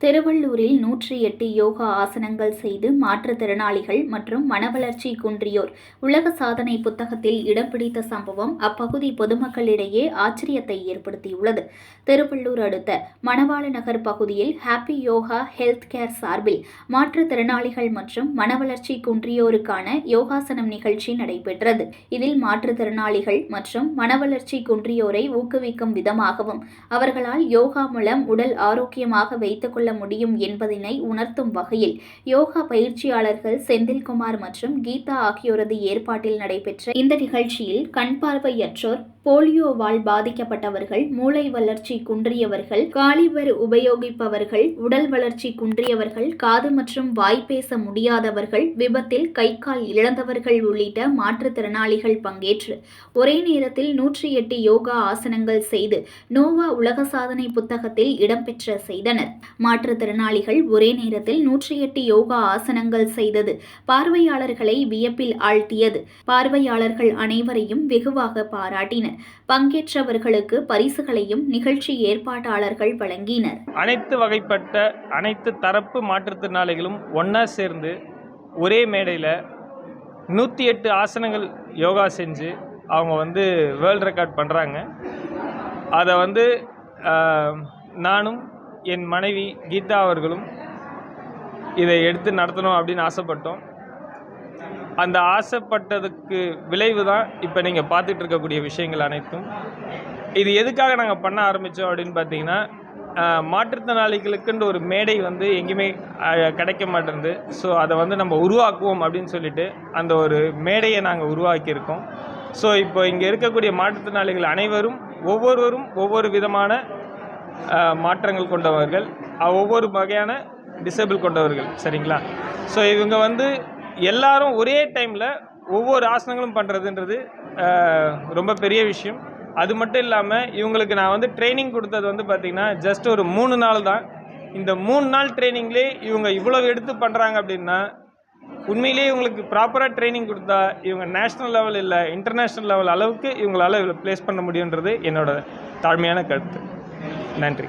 திருவள்ளூரில் நூற்றி எட்டு யோகா ஆசனங்கள் செய்து மாற்றுத்திறனாளிகள் மற்றும் மனவளர்ச்சி குன்றியோர் உலக சாதனை புத்தகத்தில் இடம் பிடித்த சம்பவம் அப்பகுதி பொதுமக்களிடையே ஆச்சரியத்தை ஏற்படுத்தியுள்ளது. திருவள்ளூர் அடுத்த மணவாள நகர் பகுதியில் ஹாப்பி யோகா ஹெல்த் கேர் சார்பில் மாற்றுத்திறனாளிகள் மற்றும் மனவளர்ச்சி குன்றியோருக்கான யோகாசனம் நிகழ்ச்சி நடைபெற்றது. இதில் மாற்றுத்திறனாளிகள் மற்றும் மனவளர்ச்சி குன்றியோரை ஊக்குவிக்கும் விதமாகவும் அவர்களால் யோகா மூலம் உடல் ஆரோக்கியமாக வைத்துக் கொள்ள முடியும் என்பதனை உணர்த்தும் வகையில் யோகா பயிற்சியாளர்கள் செந்தில்குமார் மற்றும் கீதா ஆகியோரது ஏற்பாட்டில் நடைபெற்ற இந்த நிகழ்ச்சியில் கண் பார்வையற்றோர் போலியோவால் பாதிக்கப்பட்டவர்கள் மூளை வளர்ச்சி குன்றியவர்கள் காலிபர் உபயோகிப்பவர்கள் உடல் வளர்ச்சி குன்றியவர்கள் காது மற்றும் வாய் பேச முடியாதவர்கள் விபத்தில் கை கால் இழந்தவர்கள் உள்ளிட்ட மாற்றுத்திறனாளிகள் பங்கேற்று ஒரே நேரத்தில் நூற்றி எட்டு யோகா ஆசனங்கள் செய்து நோவா உலக சாதனை புத்தகத்தில் இடம்பெற்ற செய்தனர். மாற்றுத்திறனாளிகள் ஒரே நேரத்தில் நூற்றி எட்டு யோகா ஆசனங்கள் செய்தது பார்வையாளர்களை வியப்பில் ஆழ்த்தியது. பார்வையாளர்கள் அனைவரையும் வெகுவாக பாராட்டினர். பங்கேற்றவர்களுக்கு பரிசுகளையும் நிகழ்ச்சி ஏற்பாட்டாளர்கள் வழங்கினர். அனைத்து வகைப்பட்ட அனைத்து தரப்பு மாற்றுத்திறனாளிகளும் ஒன்றா சேர்ந்து ஒரே மேடையில் நூற்றி எட்டு ஆசனங்கள் யோகா செஞ்சு அவங்க வந்து வேர்ல்ட் ரெக்கார்ட் பண்ணுறாங்க அதை வந்து நானும் என் மனைவி கீதா அவர்களும் இதை எடுத்து நடத்தணும் அப்படின்னு ஆசைப்பட்டோம். அந்த ஆசைப்பட்டதுக்கு விளைவு தான் இப்போ நீங்கள் பார்த்துட்டு இருக்கக்கூடிய விஷயங்கள் அனைத்தும். இது எதுக்காக நாங்கள் பண்ண ஆரம்பித்தோம் அப்படின்னு பார்த்தீங்கன்னா ஆஹ், மாற்றுத்திறனாளிகளுக்குன்ற ஒரு மேடை வந்து எங்கேயுமே கிடைக்க மாட்டேங்குது. ஸோ அதை வந்து நம்ம உருவாக்குவோம் அப்படின்னு சொல்லிட்டு அந்த ஒரு மேடையை நாங்கள் உருவாக்கியிருக்கோம். ஸோ இப்போ இங்கே இருக்கக்கூடிய மாற்றுத்திறனாளிகள் அனைவரும் ஒவ்வொருவரும் ஒவ்வொரு விதமான மாற்றங்கள் கொண்டவர்கள் ஒவ்வொரு வகையான டிசேபிள் கொண்டவர்கள். சரிங்களா? ஸோ இவங்க வந்து எல்லாரும் ஒரே டைமில் ஒவ்வொரு ஆசனங்களும் பண்ணுறதுன்றது ரொம்ப பெரிய விஷயம். அது மட்டும் இல்லாமல் இவங்களுக்கு நான் வந்து ட்ரைனிங் கொடுத்தது வந்து பார்த்திங்கன்னா ஜஸ்ட் ஒரு மூணு நாள் தான். இந்த மூணு நாள் ட்ரைனிங்லேயே இவங்க இவ்வளவு எடுத்து பண்ணுறாங்க அப்படின்னா உண்மையிலேயே இவங்களுக்கு ப்ராப்பராக ட்ரைனிங் கொடுத்தா இவங்க நேஷ்னல் லெவல் இல்லை இன்டர்நேஷ்னல் லெவல் அளவுக்கு இவங்களால் இவ்வளோ ப்ளேஸ் பண்ண முடியுன்றது என்னோட தாழ்மையான கருத்து. நன்றி.